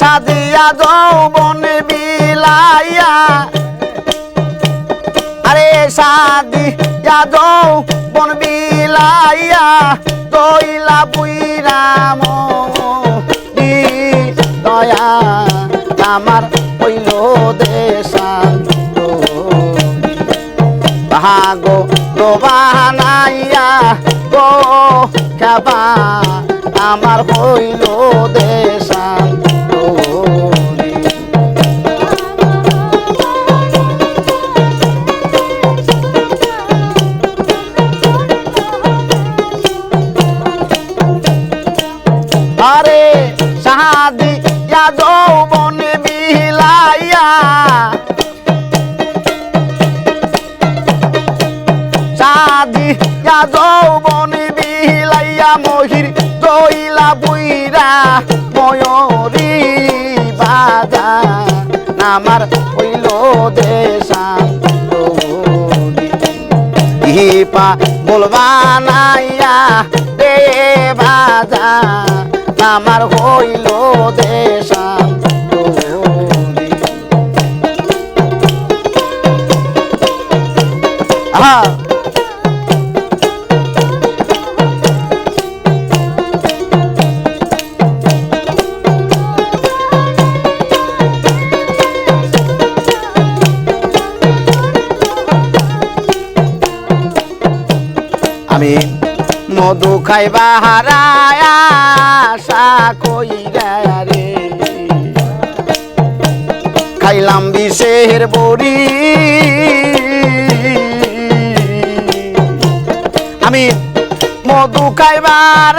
সাদিয়া যৌবন বিলাইয়া। আরে সাদিয়া যৌবন বিলাইয়া, তৈলা বুইরাম দয়া। আমার হইল দেশান্ত ভাগো বানাইয়া গো খাবা আমার হইল যৌবন বিলাইয়া মহির দইলা বুইরা ময়ূরী বাজা আমার হইল দেশান্ত ইপা বলবা নাইয়া দে বাজা আমার হইল দেশান্ত মধু খাইবা হারায় আশা কইরা রে। খাইলাম বিষের বড়ি। আমি মধু খাইবার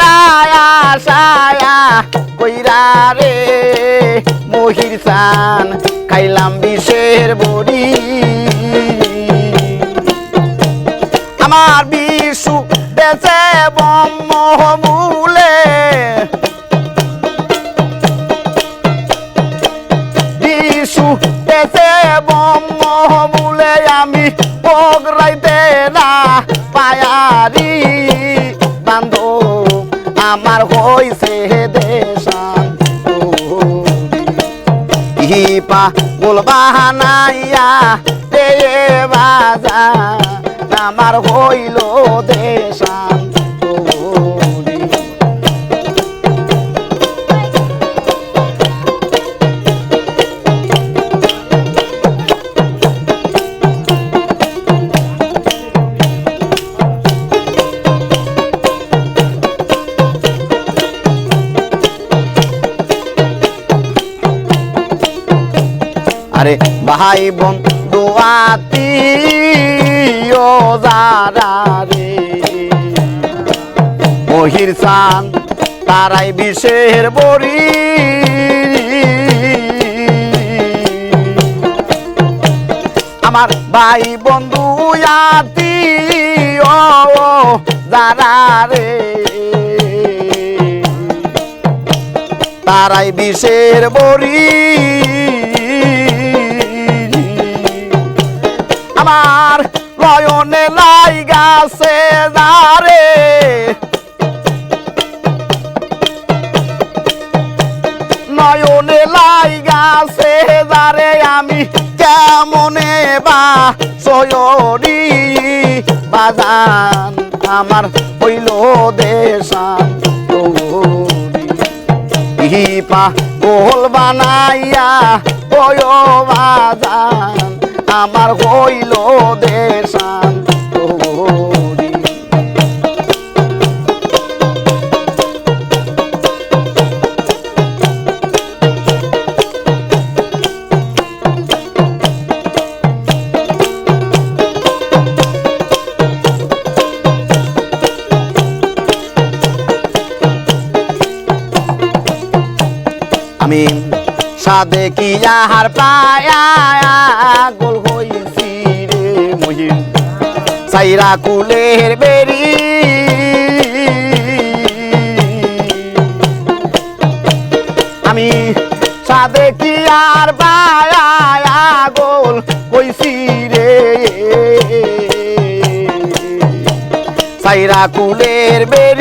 আশায়া কইরা রে। মহির সান খাইলাম বিষের বড়ি। আমার দেশে বমলে বিশু বমলে আমি পগরাইতে না পায়ারি। বান্ধ, আমার হইছে দেশান ইপা বলবা নাইয়া দে বাজা, আমার হইল আরে ভাই বোন দোয়াতি ও যারা রে। মহির চান তারাই বিষের বড়ি। আমার ভাই বন্ধু আতি ও যারা রে। তারাই বিষের বড়ি। আমার লয়নে লাই গাছে দারে নয়নে লাই গাছে দারে আমি কেমনে বা সয়রি। বাজান আমার হইল ইপা গোল বানাইয়া বয় বাজান আমার হইল দেশান আমি সাদে কি আহার পায়া? গোল হইছি রে মহিম সাইরা কুলের বেরি। আমি সাদে কি আর পায়া? গোল হইছি রে। সাইরা কুলের বেরি।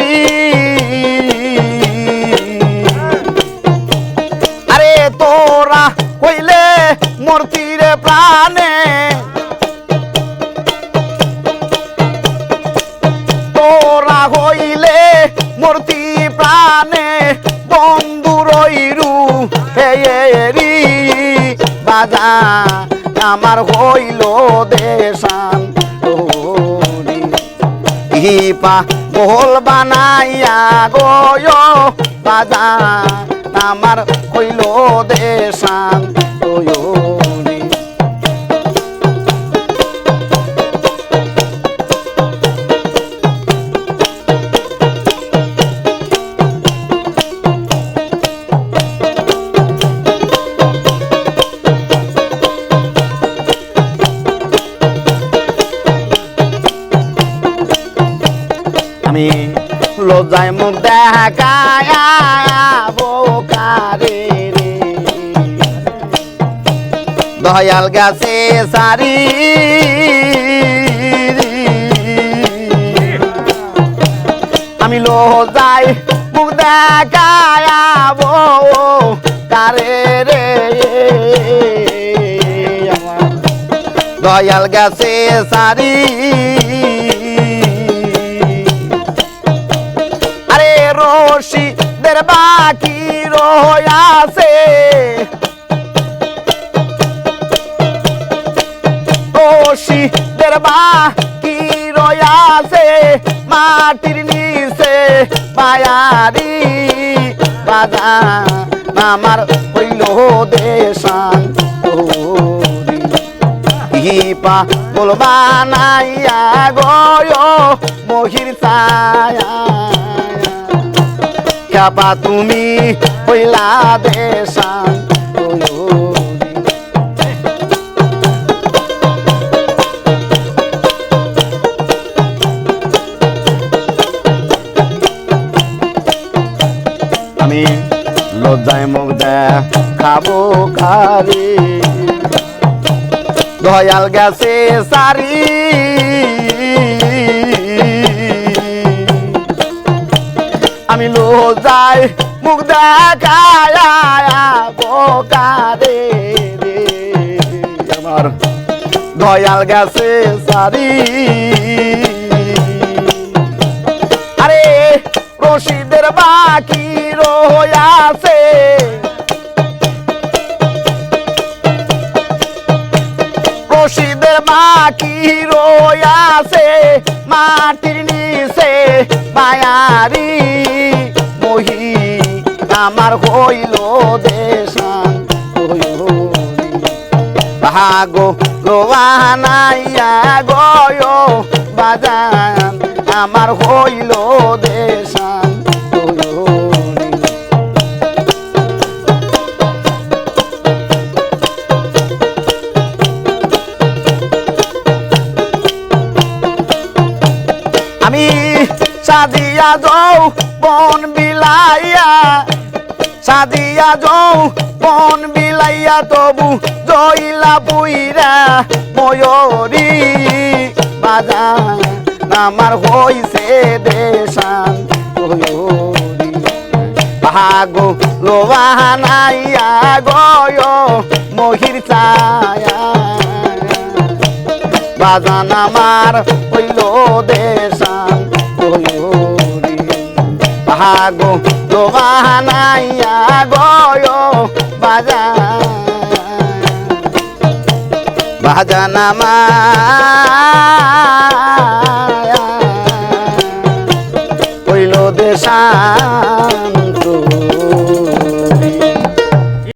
বাজান আমার হইল দেশান ইপা বহল বানাইয়া গয় বাজা আমার হইল দেশান দয়াল গাছে সারি। আমি লজ্জায় মুখ দেখায় কারে রে? দয়াল গাছে সারি। আরে রশি দের বাকি রয়াছে রশি দের বাকি রয়াছে মাটির নিচে পায়ারি বাজা আমার হইল দেশান ইপা বলবা নাইয়া গয় মহির ছায়া। কাপা তুমি হইলা দেশান লজ্জায় মুখ খাব খারি দয়াল গেছে সারি। আমি লো যাই মুখ দেখায় রে। আমার দয়াল গেছে সারি। আরে রশিদের বাকি রয়াছে রশিদের বাকি রয়াছে মাটির নিচে মায়ারি। মহি আমার হইল দেশান ভাগো লোয়ানাইয়া গয় বাজান আমার হইল দেশান সাদিয়া যাও বন বিলাইয়া সাদিয়া যাও বন বিলাইয়া তবু জইলা বুইরা ময়ূরী। বাজা আমার হইছে দেশান ময়ূরী। ভাগো লোবানাইয়া গয় মহির ছায়া। বাজান আমার হইল দেশান ভাগো লোবানাইয়া গয় বাজা বাজান আমার